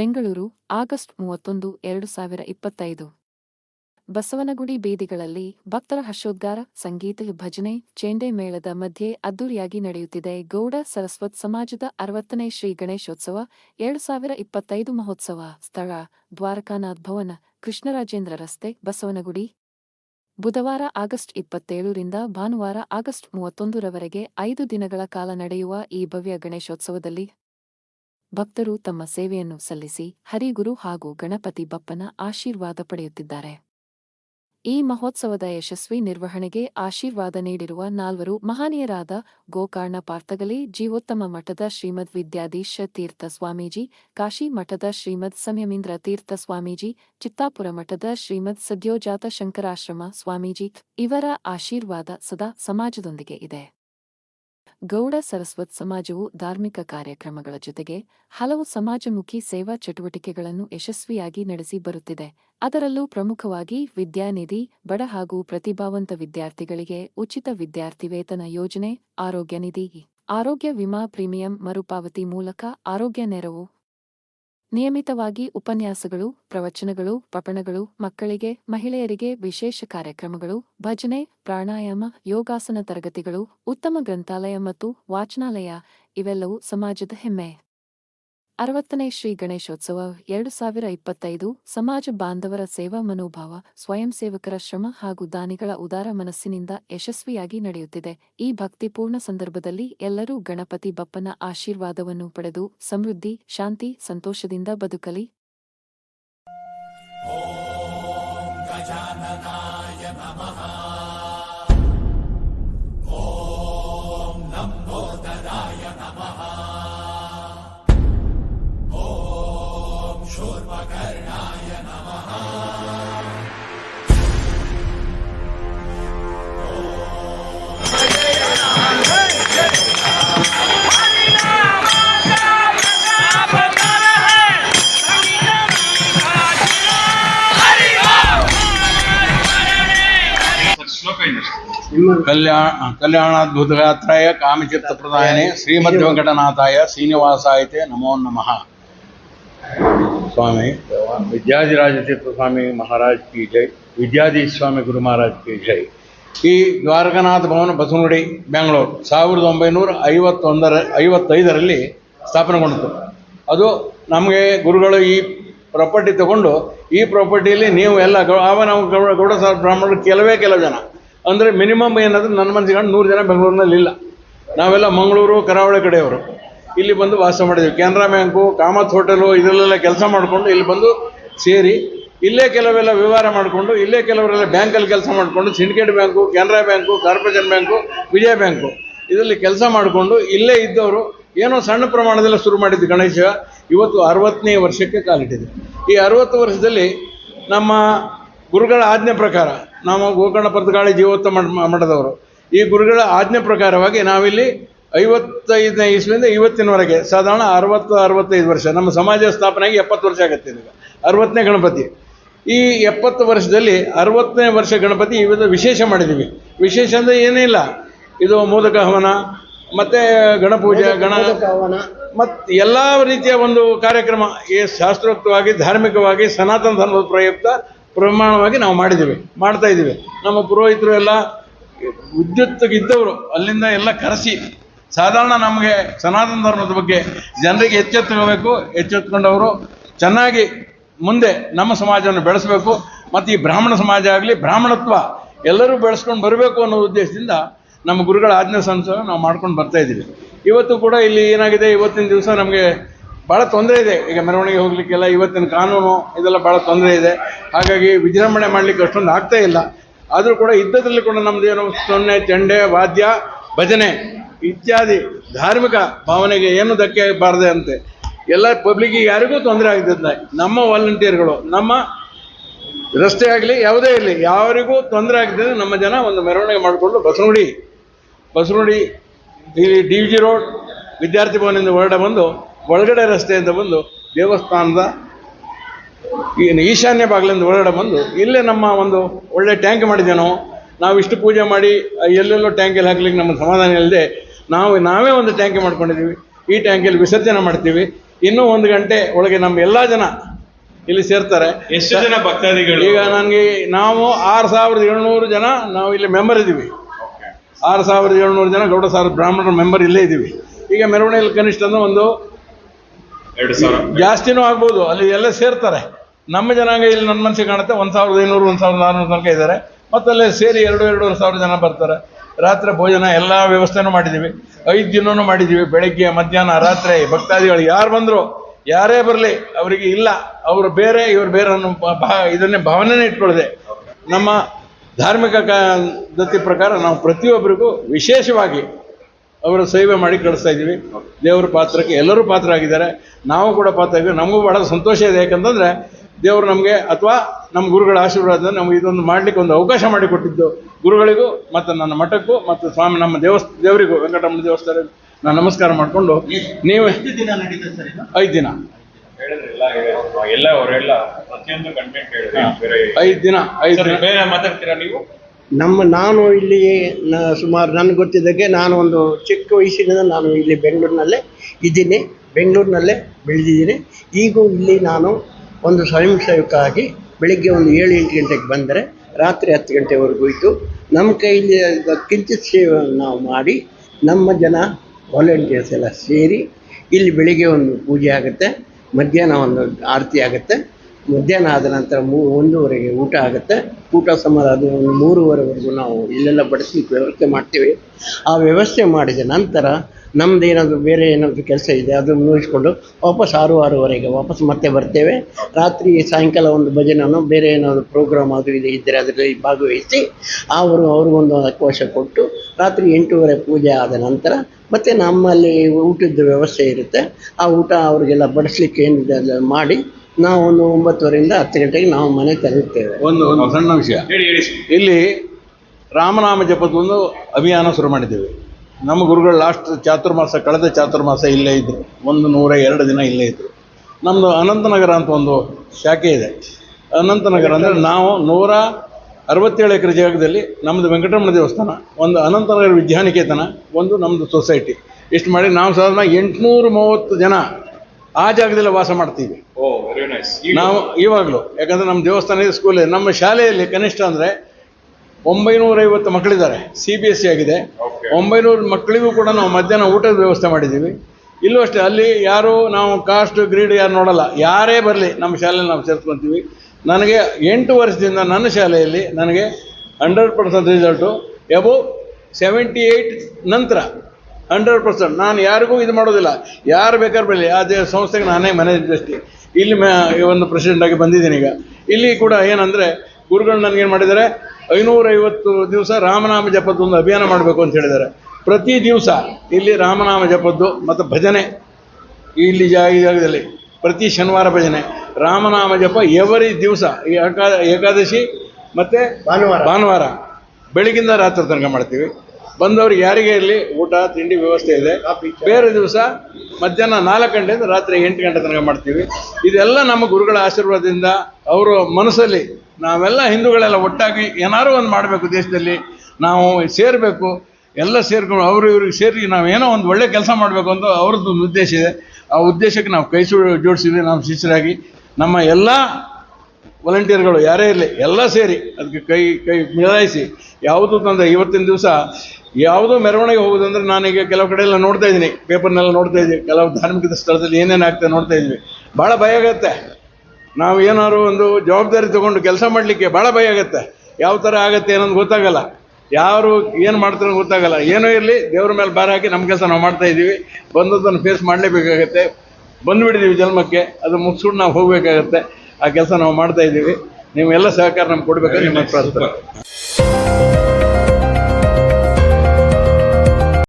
Bengaluru, August ಮೂವತ್ತೊಂದು, ಎರಡು ಸಾವಿರ ಇಪ್ಪತ್ತೈದು. ಬಸವನಗುಡಿ ಬೀದಿಗಳಲ್ಲಿ ಭಕ್ತರ ಹರ್ಷೋದ್ಗಾರ, ಸಂಗೀತ ಭಜನೆ ಚೇಂಡೆ ಮೇಳದ ಮಧ್ಯೆ ಅದ್ದೂರಿಯಾಗಿ ನಡೆಯುತ್ತಿದೆ ಗೌಡ ಸರಸ್ವತ್ ಸಮಾಜದ ಅರವತ್ತನೇ ಶ್ರೀ ಗಣೇಶೋತ್ಸವ, ಎರಡು ಸಾವಿರ ಇಪ್ಪತ್ತೈದು ಮಹೋತ್ಸವ ಸ್ಥಳ, ದ್ವಾರಕಾನಾಥ್ ಭವನ, ಕೃಷ್ಣರಾಜೇಂದ್ರ ರಸ್ತೆ, ಬಸವನಗುಡಿ. ಬುಧವಾರ ಆಗಸ್ಟ್ ಇಪ್ಪತ್ತೇಳರಿಂದ ಭಾನುವಾರ ಆಗಸ್ಟ್ ಮೂವತ್ತೊಂದರವರೆಗೆ ಐದು ದಿನಗಳ ಕಾಲ ನಡೆಯುವ ಈ ಭವ್ಯ ಗಣೇಶೋತ್ಸವದಲ್ಲಿ ಭಕ್ತರು ತಮ್ಮ ಸೇವೆಯನ್ನು ಸಲ್ಲಿಸಿ ಹರಿಗುರು ಹಾಗೂ ಗಣಪತಿ ಬಪ್ಪನ ಆಶೀರ್ವಾದ ಪಡೆಯುತ್ತಿದ್ದಾರೆ. ಈ ಮಹೋತ್ಸವದ ಯಶಸ್ವಿ ನಿರ್ವಹಣೆಗೆ ಆಶೀರ್ವಾದ ನೀಡಿರುವ ನಾಲ್ವರು ಮಹನೀಯರಾದ ಗೋಕರ್ಣ ಪಾರ್ಥಗಲಿ, ಜೀವೋತ್ತಮ ಮಠದ ಶ್ರೀಮದ್ ವಿದ್ಯಾಧೀಶ ತೀರ್ಥ ಸ್ವಾಮೀಜಿ, ಕಾಶಿ ಮಠದ ಶ್ರೀಮದ್ ಸಂಯಮೀಂದ್ರ ತೀರ್ಥ ಸ್ವಾಮೀಜಿ, ಚಿತ್ತಾಪುರ ಮಠದ ಶ್ರೀಮದ್ ಸದ್ಯೋಜಾತ ಶಂಕರಾಶ್ರಮ ಸ್ವಾಮೀಜಿ, ಇವರ ಆಶೀರ್ವಾದ ಸದಾ ಸಮಾಜದೊಂದಿಗೆ ಇದೆ. ಗೌಡ ಸರಸ್ವತ್ ಸಮಾಜವು ಧಾರ್ಮಿಕ ಕಾರ್ಯಕ್ರಮಗಳ ಜೊತೆಗೆ ಹಲವು ಸಮಾಜಮುಖಿ ಸೇವಾ ಚಟುವಟಿಕೆಗಳನ್ನು ಯಶಸ್ವಿಯಾಗಿ ನಡೆಸಿ ಬರುತ್ತಿದೆ. ಅದರಲ್ಲೂ ಪ್ರಮುಖವಾಗಿ ವಿದ್ಯಾನಿಧಿ, ಬಡ ಹಾಗೂ ಪ್ರತಿಭಾವಂತ ವಿದ್ಯಾರ್ಥಿಗಳಿಗೆ ಉಚಿತ ವಿದ್ಯಾರ್ಥಿ ವೇತನ ಯೋಜನೆ, ಆರೋಗ್ಯ ನಿಧಿ, ಆರೋಗ್ಯ ವಿಮಾ ಪ್ರೀಮಿಯಂ ಮರುಪಾವತಿ ಮೂಲಕ ಆರೋಗ್ಯ ನೆರವು ನಿಯಮಿತವಾಗಿ ಉಪನ್ಯಾಸಗಳು, ಪ್ರವಚನಗಳು ಪಪಣಗಳು ಮಕ್ಕಳಿಗೆ, ಮಹಿಳೆಯರಿಗೆ ವಿಶೇಷ ಕಾರ್ಯಕ್ರಮಗಳು, ಭಜನೆ, ಪ್ರಾಣಾಯಾಮ, ಯೋಗಾಸನ ತರಗತಿಗಳು, ಉತ್ತಮ ಗ್ರಂಥಾಲಯ ಮತ್ತು ವಾಚನಾಲಯ, ಇವೆಲ್ಲವೂ ಸಮಾಜದ ಹೆಮ್ಮೆ. ಅರವತ್ತನೇ ಶ್ರೀ ಗಣೇಶೋತ್ಸವ, ಎರಡು ಸಾವಿರ ಇಪ್ಪತ್ತೈದು, ಸಮಾಜ ಬಾಂಧವರ ಸೇವಾ ಮನೋಭಾವ, ಸ್ವಯಂ ಸೇವಕರ ಶ್ರಮ ಹಾಗೂ ದಾನಿಗಳ ಉದಾರ ಮನಸ್ಸಿನಿಂದ ಯಶಸ್ವಿಯಾಗಿ ನಡೆಯುತ್ತಿದೆ. ಈ ಭಕ್ತಿಪೂರ್ಣ ಸಂದರ್ಭದಲ್ಲಿ ಎಲ್ಲರೂ ಗಣಪತಿ ಬಪ್ಪನ ಆಶೀರ್ವಾದವನ್ನು ಪಡೆದು ಸಮೃದ್ಧಿ, ಶಾಂತಿ, ಸಂತೋಷದಿಂದ ಬದುಕಲಿ. कल्याण नमः कल्याण कामचित्त कामचित्तप्रदायने श्रीमद्वेंकटनाथाय श्रीनिवासाय ते नमो नमः। ವಿದ್ಯಾಧಿರಾಜ ತೀರ್ಥ ಸ್ವಾಮಿ ಮಹಾರಾಜ್ ಕಿ ಜೈ. ವಿದ್ಯಾಧೀಶ ಸ್ವಾಮಿ ಗುರು ಮಹಾರಾಜ್ ಕಿ ಜೈ. ಈ ದ್ವಾರಕನಾಥ ಭವನ ಬಸವನಗುಡಿ ಬೆಂಗಳೂರು ಸಾವಿರದ ಒಂಬೈನೂರ ಐವತ್ತೊಂದರ ಐವತ್ತೈದರಲ್ಲಿ ಸ್ಥಾಪನೆಗೊಂಡಿತು. ಅದು ನಮಗೆ ಗುರುಗಳು ಈ ಪ್ರಾಪರ್ಟಿ ತಗೊಂಡು ಈ ಪ್ರಾಪರ್ಟಿಯಲ್ಲಿ ನೀವು ಎಲ್ಲ ಆವ ಆವಾಗ ನಾವು ಗೌಡ ಸಾರ್ ಬ್ರಾಹ್ಮಣರು ಕೆಲವೇ ಕೆಲವು ಜನ. ಅಂದರೆ ಮಿನಿಮಮ್ ಏನಾದರೂ ನನ್ನ ಮನಸ್ಸಿಗೆ ನೂರು ಜನ ಬೆಂಗಳೂರಿನಲ್ಲಿ ಇಲ್ಲ. ನಾವೆಲ್ಲ ಮಂಗಳೂರು ಕರಾವಳಿ ಕಡೆಯವರು. ಇಲ್ಲಿ ಬಂದು ವಾಸ ಮಾಡಿದ್ವಿ. ಕೆನರಾ ಬ್ಯಾಂಕು, ಕಾಮತ್ ಹೋಟೆಲು, ಇದರಲ್ಲೆಲ್ಲ ಕೆಲಸ ಮಾಡಿಕೊಂಡು ಇಲ್ಲಿ ಬಂದು ಸೇರಿ, ಇಲ್ಲೇ ಕೆಲವೆಲ್ಲ ವ್ಯವಹಾರ ಮಾಡಿಕೊಂಡು, ಇಲ್ಲೇ ಕೆಲವರೆಲ್ಲ ಬ್ಯಾಂಕಲ್ಲಿ ಕೆಲಸ ಮಾಡಿಕೊಂಡು, Syndicate bank, Canara bank, Corporation bank, Vijaya bank, ಇದರಲ್ಲಿ ಕೆಲಸ ಮಾಡಿಕೊಂಡು ಇಲ್ಲೇ ಇದ್ದವರು ಏನೋ ಸಣ್ಣ ಪ್ರಮಾಣದಲ್ಲಿ ಶುರು ಮಾಡಿದ್ದು ಗಣೇಶ. ಇವತ್ತು ಅರವತ್ತನೇ ವರ್ಷಕ್ಕೆ ಕಾಲಿಟ್ಟಿದೆ. ಈ ಅರವತ್ತು ವರ್ಷದಲ್ಲಿ ನಮ್ಮ ಗುರುಗಳ ಆಜ್ಞೆ ಪ್ರಕಾರ ನಾವು ಗೋಕರ್ಣ ಪತ್ರಗಾಳಿ ಜೀವೋತ್ತಮ ಮಠ- ಮಠದವರು, ಈ ಗುರುಗಳ ಆಜ್ಞೆ ಪ್ರಕಾರವಾಗಿ ನಾವಿಲ್ಲಿ ಐವತ್ತೈದನೇ ಇಸ್ವಿಯಿಂದ ಇವತ್ತಿನವರೆಗೆ ಸಾಧಾರಣ ಅರವತ್ತು ಅರವತ್ತೈದು ವರ್ಷ. ನಮ್ಮ ಸಮಾಜ ಸ್ಥಾಪನೆಗೆ ಎಪ್ಪತ್ತು ವರ್ಷ ಆಗುತ್ತೆ ಈಗ. ಅರವತ್ತನೇ ಗಣಪತಿ. ಈ ಎಪ್ಪತ್ತು ವರ್ಷದಲ್ಲಿ ಅರವತ್ತನೇ ವರ್ಷ ಗಣಪತಿ ಇವತ್ತು ವಿಶೇಷ ಮಾಡಿದ್ದೀವಿ. ವಿಶೇಷ ಅಂದರೆ ಏನಿಲ್ಲ ಇದು ಮೋದಕ ಹವನ ಮತ್ತು ಗಣಪೂಜೆ ಗಣ ಮತ್ತು ಎಲ್ಲ ರೀತಿಯ ಒಂದು ಕಾರ್ಯಕ್ರಮ ಈ ಶಾಸ್ತ್ರೋಕ್ತವಾಗಿ ಧಾರ್ಮಿಕವಾಗಿ ಸನಾತನ ಧರ್ಮದ ಪ್ರಯುಕ್ತ ಪ್ರಮಾಣವಾಗಿ ನಾವು ಮಾಡಿದ್ದೀವಿ ಮಾಡ್ತಾ ಇದ್ದೀವಿ. ನಮ್ಮ ಪುರೋಹಿತರು ಎಲ್ಲ ವಿದ್ಯುತ್ತಿದ್ದವರು ಅಲ್ಲಿಂದ ಎಲ್ಲ ಕರೆಸಿ ಸಾಧಾರಣ ನಮಗೆ ಸನಾತನ ಧರ್ಮದ ಬಗ್ಗೆ ಜನರಿಗೆ ಎಚ್ಚೆತ್ತುಕೋಬೇಕು ಎಚ್ಚೆತ್ತುಕೊಂಡವರು ಚೆನ್ನಾಗಿ ಮುಂದೆ ನಮ್ಮ ಸಮಾಜವನ್ನು ಬೆಳೆಸಬೇಕು. ಮತ್ತು ಈ ಬ್ರಾಹ್ಮಣ ಸಮಾಜ ಆಗಲಿ, ಬ್ರಾಹ್ಮಣತ್ವ ಎಲ್ಲರೂ ಬೆಳೆಸ್ಕೊಂಡು ಬರಬೇಕು ಅನ್ನೋ ಉದ್ದೇಶದಿಂದ ನಮ್ಮ ಗುರುಗಳ ಆಜ್ಞೆ ಸಂಸ್ಥೆ ನಾವು ಮಾಡ್ಕೊಂಡು ಬರ್ತಾ ಇದ್ದೀವಿ. ಇವತ್ತು ಕೂಡ ಇಲ್ಲಿ ಏನಾಗಿದೆ, ಇವತ್ತಿನ ದಿವಸ ನಮಗೆ ಭಾಳ ತೊಂದರೆ ಇದೆ. ಈಗ ಮೆರವಣಿಗೆ ಹೋಗ್ಲಿಕ್ಕೆಲ್ಲ ಇವತ್ತಿನ ಕಾನೂನು ಇದೆಲ್ಲ ಭಾಳ ತೊಂದರೆ ಇದೆ. ಹಾಗಾಗಿ ವಿಜೃಂಭಣೆ ಮಾಡಲಿಕ್ಕೆ ಅಷ್ಟೊಂದು ಆಗ್ತಾ ಇಲ್ಲ. ಆದರೂ ಕೂಡ ಇದ್ದದ್ರಲ್ಲಿ ಕೂಡ ನಮ್ಮದೇನು ಸೊನ್ನೆ, ಚೆಂಡೆ, ವಾದ್ಯ, ಭಜನೆ ಇತ್ಯಾದಿ ಧಾರ್ಮಿಕ ಭಾವನೆಗೆ ಏನು ಧಕ್ಕೆ ಬಾರದೆ ಅಂತೆ. ಎಲ್ಲ ಪಬ್ಲಿಕ್ಕಿಗೆ ಯಾರಿಗೂ ತೊಂದರೆ ಆಗ್ತಿದ್ದ ನಮ್ಮ ವಾಲಂಟಿಯರ್ಗಳು ನಮ್ಮ ರಸ್ತೆ ಆಗಲಿ, ಯಾವುದೇ ಇರಲಿ, ಯಾರಿಗೂ ತೊಂದರೆ ಆಗ್ತಿದ್ರೆ ನಮ್ಮ ಜನ ಒಂದು ಮೆರವಣಿಗೆ ಮಾಡಿಕೊಂಡು ಬಸನುಡಿ ಬಸನುಡಿ ಡಿ ಜಿ ರೋಡ್, ವಿದ್ಯಾರ್ಥಿ ಭವನದಿಂದ ಹೊರಡ ಬಂದು, ಒಳಗಡೆ ರಸ್ತೆಯಿಂದ ಬಂದು, ದೇವಸ್ಥಾನದ ಈಶಾನ್ಯ ಬಾಗಿಲಿಂದ ಹೊರಡ ಬಂದು, ಇಲ್ಲೇ ನಮ್ಮ ಒಂದು ಒಳ್ಳೆ ಟ್ಯಾಂಕ್ ಮಾಡಿದ್ದೇನೋ. ನಾವು ಇಷ್ಟು ಪೂಜೆ ಮಾಡಿ ಎಲ್ಲೆಲ್ಲೋ ಟ್ಯಾಂಕಲ್ಲಿ ಹಾಕ್ಲಿಕ್ಕೆ ನಮ್ಮ ಸಮಾಧಾನ ಇಲ್ಲದೆ ನಾವು ನಾವೇ ಒಂದು ಟ್ಯಾಂಕಿ ಮಾಡ್ಕೊಂಡಿದ್ದೀವಿ. ಈ ಟ್ಯಾಂಕಿಯಲ್ಲಿ ವಿಸರ್ಜನೆ ಮಾಡ್ತೀವಿ. ಇನ್ನೂ ಒಂದು ಗಂಟೆ ಒಳಗೆ ನಮ್ಮ ಎಲ್ಲ ಜನ ಇಲ್ಲಿ ಸೇರ್ತಾರೆ. ಎಷ್ಟು ಜನ ಭಕ್ತಾದಿಗಳು? ಈಗ ನನಗೆ ನಾವು ಆರು ಸಾವಿರದ ಏಳ್ನೂರು ಜನ ನಾವು ಇಲ್ಲಿ ಮೆಂಬರ್ ಇದ್ದೀವಿ. ಆರು ಸಾವಿರದ ಏಳ್ನೂರು ಜನ ಗೌಡ ಸಾವಿರ ಬ್ರಾಹ್ಮಣರ ಮೆಂಬರ್ ಇಲ್ಲೇ ಇದ್ದೀವಿ. ಈಗ ಮೆರವಣಿಗೆಯಲ್ಲಿ ಕನಿಷ್ಠ ಅಂದ್ರೆ ಒಂದು ಎರಡು ಸಾವಿರ. ಜಾಸ್ತಿನೂ ಆಗ್ಬೋದು. ಅಲ್ಲಿ ಎಲ್ಲ ಸೇರ್ತಾರೆ. ನಮ್ಮ ಜನಾಂಗ ಇಲ್ಲಿ ನನ್ನ ಮನಸ್ಸಿಗೆ ಕಾಣುತ್ತೆ. ಒಂದು ಸಾವಿರದ ಐನೂರು ಒಂದು ಸಾವಿರದ ಆರುನೂರು ತನಕ ಇದ್ದಾರೆ. ಮತ್ತಲ್ಲೇ ಸೇರಿ ಎರಡು ಎರಡೂವರೆ ಸಾವಿರ ಜನ ಬರ್ತಾರೆ. ರಾತ್ರಿ ಭೋಜನ ಎಲ್ಲ ವ್ಯವಸ್ಥೆನೂ ಮಾಡಿದ್ದೀವಿ ಐದು ದಿನವೂ ಮಾಡಿದ್ದೀವಿ ಬೆಳಗ್ಗೆ, ಮಧ್ಯಾಹ್ನ, ರಾತ್ರಿ ಭಕ್ತಾದಿಗಳು ಯಾರು ಬಂದರು ಯಾರೇ ಬರಲಿ ಅವರಿಗೆ ಇಲ್ಲ. ಅವರು ಬೇರೆ, ಇವರು ಬೇರೆ ಅನ್ನೋ ಭಾ- ಇದನ್ನೇ ಭಾವನೆನೇ ಇಟ್ಕೊಳ್ಳದೆ. ನಮ್ಮ ಧಾರ್ಮಿಕ ಪದ್ಧತಿ ಪ್ರಕಾರ ನಾವು ಪ್ರತಿಯೊಬ್ಬರಿಗೂ ವಿಶೇಷವಾಗಿ ಅವರ ಸೇವೆ ಮಾಡಿ ಕಳಿಸ್ತಾ ಇದ್ದೀವಿ. ದೇವರ ಪಾತ್ರಕ್ಕೆ ಎಲ್ಲರೂ ಪಾತ್ರ ಆಗಿದ್ದಾರೆ ನಾವು ಕೂಡ ಪಾತ್ರ ಇದ್ದೀವಿ ನಮಗೂ ಬಹಳ ಸಂತೋಷ ಇದೆ. ಯಾಕಂತಂದರೆ ದೇವರು ನಮಗೆ ಅಥವಾ ನಮ್ಮ ಗುರುಗಳ ಆಶೀರ್ವಾದ ನಮಗೆ ಇದೊಂದು ಮಾಡಲಿಕ್ಕೆ ಒಂದು ಅವಕಾಶ ಮಾಡಿಕೊಟ್ಟಿದ್ದು ಗುರುಗಳಿಗೂ ಮತ್ತು ನನ್ನ ಮಠಕ್ಕೂ ಮತ್ತು ಸ್ವಾಮಿ ನಮ್ಮ ದೇವಸ್ ದೇವರಿಗೂ ವೆಂಕಟರಮಣ ದೇವಸ್ಥಾನ ನಾನು ನಮಸ್ಕಾರ ಮಾಡಿಕೊಂಡು ನೀವು ದಿನ ನಡೀತದೆ ಸರ್ ಇದು? ಐದು ದಿನ. ಐದು ದಿನ ಐದು ದಿನ. ಬೇರೆ ಮಾತಾಡ್ತೀರಾ ನೀವು? ನಮ್ಮ ನಾನು ಇಲ್ಲಿ ಸುಮಾರು ನನಗೆ ಗೊತ್ತಿದ್ದಕ್ಕೆ ನಾನು ಒಂದು ಚಿಕ್ಕ ವಯಸ್ಸಿನಿಂದ ನಾನು ಇಲ್ಲಿ ಬೆಂಗಳೂರಿನಲ್ಲೇ ಇದ್ದೀನಿ. ಬೆಂಗಳೂರಿನಲ್ಲೇ ಬೆಳೆದಿದ್ದೀನಿ. ಈಗೂ ಇಲ್ಲಿ ನಾನು ಒಂದು ಸ್ವಯಂ ಸೇವಕ ಆಗಿ ಬೆಳಿಗ್ಗೆ ಒಂದು ಏಳು ಎಂಟು ಗಂಟೆಗೆ ಬಂದರೆ ರಾತ್ರಿ ಹತ್ತು ಗಂಟೆವರೆಗೂ ಇತ್ತು ನಮ್ಮ ಕೈಯಲ್ಲಿ ಕಿಂಚಿತ್ ಸೇವೆಯನ್ನು ನಾವು ಮಾಡಿ, ನಮ್ಮ ಜನ ವಾಲಂಟಿಯರ್ಸ್ ಎಲ್ಲ ಸೇರಿ ಇಲ್ಲಿ ಬೆಳಿಗ್ಗೆ ಒಂದು ಪೂಜೆ ಆಗುತ್ತೆ, ಮಧ್ಯಾಹ್ನ ಒಂದು ಆರತಿ ಆಗುತ್ತೆ, ಮಧ್ಯಾಹ್ನ ಆದ ನಂತರ ಮೂ ಒಂದೂವರೆಗೆ ಊಟ ಆಗುತ್ತೆ. ಊಟ ಸುಮಾರು ಅದು ಒಂದು ಮೂರುವರೆವರೆಗೂ ನಾವು ಇಲ್ಲೆಲ್ಲ ಬಡಿಸ್ಲಿಕ್ಕೆ ವ್ಯವಸ್ಥೆ ಮಾಡ್ತೀವಿ. ಆ ವ್ಯವಸ್ಥೆ ಮಾಡಿದ ನಂತರ ನಮ್ದು ಏನಾದರೂ ಬೇರೆ ಏನಾದರೂ ಕೆಲಸ ಇದೆ ಅದು ಮುಗಿಸ್ಕೊಂಡು ವಾಪಸ್ ಆರು ಆರೂವರೆಗೆ ವಾಪಸ್ ಮತ್ತೆ ಬರ್ತೇವೆ. ರಾತ್ರಿ ಸಾಯಂಕಾಲ ಒಂದು ಭಜನನೋ ಬೇರೆ ಏನಾದರೂ ಪ್ರೋಗ್ರಾಮ್ ಅದು ಇದು ಇದ್ದರೆ ಅದರಲ್ಲಿ ಭಾಗವಹಿಸಿ ಅವರು ಅವ್ರಿಗೊಂದು ಅವಕಾಶ ಕೊಟ್ಟು ರಾತ್ರಿ ಎಂಟೂವರೆ ಪೂಜೆ ಆದ ನಂತರ ಮತ್ತು ನಮ್ಮಲ್ಲಿ ಊಟದ ವ್ಯವಸ್ಥೆ ಇರುತ್ತೆ. ಆ ಊಟ ಅವರಿಗೆಲ್ಲ ಬಡಿಸ್ಲಿಕ್ಕೆ ಏನಿದೆ ಅದೆಲ್ಲ ಮಾಡಿ ನಾವು ಒಂದು ಒಂಬತ್ತುವರೆಯಿಂದ ಹತ್ತು ಗಂಟೆಗೆ ನಾವು ಮನೆ ತಲುಪ್ತೇವೆ ಒಂದು ಒಂದು ಸಣ್ಣ ವಿಷಯ. ಹೇಳಿ ಹೇಳಿ. ಇಲ್ಲಿ ರಾಮನಾಮ ಜಪದ ಒಂದು ಅಭಿಯಾನ ಶುರು ಮಾಡಿದ್ದೇವೆ. ನಮ್ಮ ಗುರುಗಳು ಲಾಸ್ಟ್ ಚಾತುರ್ಮಾಸ ಕಳೆದ ಚಾತುರ್ಮಾಸ ಇಲ್ಲೇ ಇದ್ದರು ಒಂದು ನೂರ ಎರಡು ದಿನ ಇಲ್ಲೇ ಇದ್ದರು ನಮ್ಮದು ಅನಂತನಗರ ಅಂತ ಒಂದು ಶಾಖೆ ಇದೆ. ಅನಂತನಗರ ಅಂದರೆ ನಾವು ನೂರ ಅರವತ್ತೇಳು ಎಕರೆ ಜಾಗದಲ್ಲಿ ನಮ್ಮದು ವೆಂಕಟರಮಣ ದೇವಸ್ಥಾನ ಒಂದು ಅನಂತನಗರ ವಿದ್ಯಾನಿಕೇತನ ಒಂದು ನಮ್ಮದು ಸೊಸೈಟಿ ಇಷ್ಟು ಮಾಡಿ ನಾವು ಸಾಧಾರಣ ಎಂಟುನೂರ ಮೂವತ್ತು ಜನ ಆ ಜಾಗದಲ್ಲಿ ವಾಸ ಮಾಡ್ತೀವಿ. ನಾವು ಇವಾಗಲೂ ಯಾಕಂದ್ರೆ ನಮ್ಮ ದೇವಸ್ಥಾನ ಇದೆ ಸ್ಕೂಲ್ ನಮ್ಮ ಶಾಲೆಯಲ್ಲಿ ಕನಿಷ್ಠ ಅಂದರೆ ಒಂಬೈನೂರೈವತ್ತು ಮಕ್ಕಳಿದ್ದಾರೆ ಸಿ ಬಿ ಎಸ್ ಸಿ ಆಗಿದೆ. ಒಂಬೈನೂರು ಮಕ್ಕಳಿಗೂ ಕೂಡ ನಾವು ಮಧ್ಯಾಹ್ನ ಊಟದ ವ್ಯವಸ್ಥೆ ಮಾಡಿದ್ದೀವಿ. ಇಲ್ಲೂ ಅಷ್ಟೇ ಅಲ್ಲಿ ಯಾರು ನಾವು ಕಾಸ್ಟ್ ಗ್ರೀಡ್ ಯಾರು ನೋಡಲ್ಲ. ಯಾರೇ ಬರಲಿ ನಮ್ಮ ಶಾಲೆಯಲ್ಲಿ ನಾವು ಸೇರ್ಕೊತೀವಿ ನನಗೆ ಎಂಟು ವರ್ಷದಿಂದ ನನ್ನ ಶಾಲೆಯಲ್ಲಿ ನನಗೆ hundred percent result above seventy eight ನಂತರ ಹಂಡ್ರೆಡ್ ಪರ್ಸೆಂಟ್ ನಾನು ಯಾರಿಗೂ ಇದು ಮಾಡೋದಿಲ್ಲ. ಯಾರು ಬೇಕಾದ್ರೆ ಬರಲಿ. ಆ ದೇ ಸಂಸ್ಥೆಗೆ ನಾನೇ ಮ್ಯಾನೇಜರ್ ಇಲ್ಲಿ ಮ್ಯಾ ಒಂದು ಪ್ರೆಸಿಡೆಂಟಾಗಿ ಬಂದಿದ್ದೀನಿ ಈಗ. ಇಲ್ಲಿ ಕೂಡ ಏನಂದರೆ ಗುರುಗಳು ನನಗೇನು ಮಾಡಿದ್ದಾರೆ ಐನೂರೈವತ್ತು ದಿವಸ ರಾಮನಾಮ ಜಪದ್ದು ಒಂದು ಅಭಿಯಾನ ಮಾಡಬೇಕು ಅಂತ ಹೇಳಿದ್ದಾರೆ. ಪ್ರತಿ ದಿವಸ ಇಲ್ಲಿ ರಾಮನಾಮ ಜಪದ್ದು ಮತ್ತು ಭಜನೆ ಇಲ್ಲಿ ಜಾಗ ಈ ಜಾಗದಲ್ಲಿ ಪ್ರತಿ ಶನಿವಾರ ಭಜನೆ. ರಾಮನಾಮ ಜಪ ಎವರಿ ದಿವಸ ಏಕಾದಶಿ ಮತ್ತು ಭಾನುವಾರ. ಭಾನುವಾರ. ಬೆಳಗಿಂದ ರಾತ್ರಿ ತನಕ ಮಾಡ್ತೀವಿ. ಬಂದವ್ರಿಗೆ ಯಾರಿಗೆ ಇರಲಿ ಊಟ, ತಿಂಡಿ ವ್ಯವಸ್ಥೆ ಇದೆ. ಬೇರೆ ದಿವಸ ಮಧ್ಯಾಹ್ನ ನಾಲ್ಕು ಗಂಟೆಯಿಂದ ರಾತ್ರಿ ಎಂಟು ಗಂಟೆ ತನಕ ಮಾಡ್ತೀವಿ. ಇದೆಲ್ಲ ನಮ್ಮ ಗುರುಗಳ ಆಶೀರ್ವಾದದಿಂದ ಅವರ ಮನಸ್ಸಲ್ಲಿ ನಾವೆಲ್ಲ ಹಿಂದೂಗಳೆಲ್ಲ ಒಟ್ಟಾಗಿ ಏನಾದ್ರು ಒಂದು ಮಾಡಬೇಕು ದೇಶದಲ್ಲಿ. ನಾವು ಸೇರಬೇಕು. ಎಲ್ಲ ಸೇರ್ಕೊಂಡು ಅವರು ಇವ್ರಿಗೆ ಸೇರಿ ನಾವು ಏನೋ ಒಂದು ಒಳ್ಳೆ ಕೆಲಸ ಮಾಡಬೇಕು ಅಂತ ಅವ್ರದ್ದು ಒಂದು ಉದ್ದೇಶ ಇದೆ. ಆ ಉದ್ದೇಶಕ್ಕೆ ನಾವು ಕೈ ಜೋಡಿಸಿದ್ವಿ ನಾವು ಶಿಷ್ಯರಾಗಿ ನಮ್ಮ ಎಲ್ಲ ವಾಲಂಟಿಯರ್ಗಳು ಯಾರೇ ಇರಲಿ ಎಲ್ಲ ಸೇರಿ ಅದಕ್ಕೆ ಕೈ ಕೈ ಮಿಲಾಯಿಸಿ ಯಾವುದು ತಂದರೆ ಇವತ್ತಿನ ದಿವಸ ಯಾವುದೋ ಮೆರವಣಿಗೆ ಹೋಗೋದಂದ್ರೆ ನಾನೀಗ ಕೆಲವು ಕಡೆ ಎಲ್ಲ ನೋಡ್ತಾ ಇದ್ದೀನಿ, ಪೇಪರ್ನೆಲ್ಲ ನೋಡ್ತಾ ಇದ್ದೀವಿ. ಕೆಲವು ಧಾರ್ಮಿಕ ಸ್ಥಳದಲ್ಲಿ ಏನೇನು ಆಗ್ತದೆ ನೋಡ್ತಾ ಇದ್ವಿ ಭಾಳ ಭಯ ಆಗುತ್ತೆ. ನಾವು ಏನಾದ್ರು ಒಂದು ಜವಾಬ್ದಾರಿ ತಗೊಂಡು ಕೆಲಸ ಮಾಡಲಿಕ್ಕೆ ಭಾಳ ಭಯ ಆಗುತ್ತೆ. ಯಾವ ಥರ ಆಗತ್ತೆ ಅನ್ನೋದು ಗೊತ್ತಾಗಲ್ಲ. ಯಾರು ಏನು ಮಾಡ್ತಾರೆ ಗೊತ್ತಾಗಲ್ಲ. ಏನೋ ಇರಲಿ, ದೇವ್ರ ಮೇಲೆ ಭಾರ ಹಾಕಿ ನಮ್ಮ ಕೆಲಸ ನಾವು ಮಾಡ್ತಾ ಇದ್ದೀವಿ. ಬಂದದ್ದನ್ನು ಫೇಸ್ ಮಾಡಲೇಬೇಕಾಗತ್ತೆ. ಬಂದುಬಿಟ್ಟಿದ್ದೀವಿ ಜನ್ಮಕ್ಕೆ. ಅದು ಮುಗಿಸ್ಕೊಂಡು ನಾವು ಹೋಗಬೇಕಾಗತ್ತೆ. ಆ ಕೆಲಸ ನಾವು ಮಾಡ್ತಾ ಇದ್ದೀವಿ. ನೀವೆಲ್ಲ ಸಹಕಾರ ನಮ್ಗೆ ಕೊಡಬೇಕು ನಿಮ್ಮ ಪ್ರಾರ್ಥನೆ.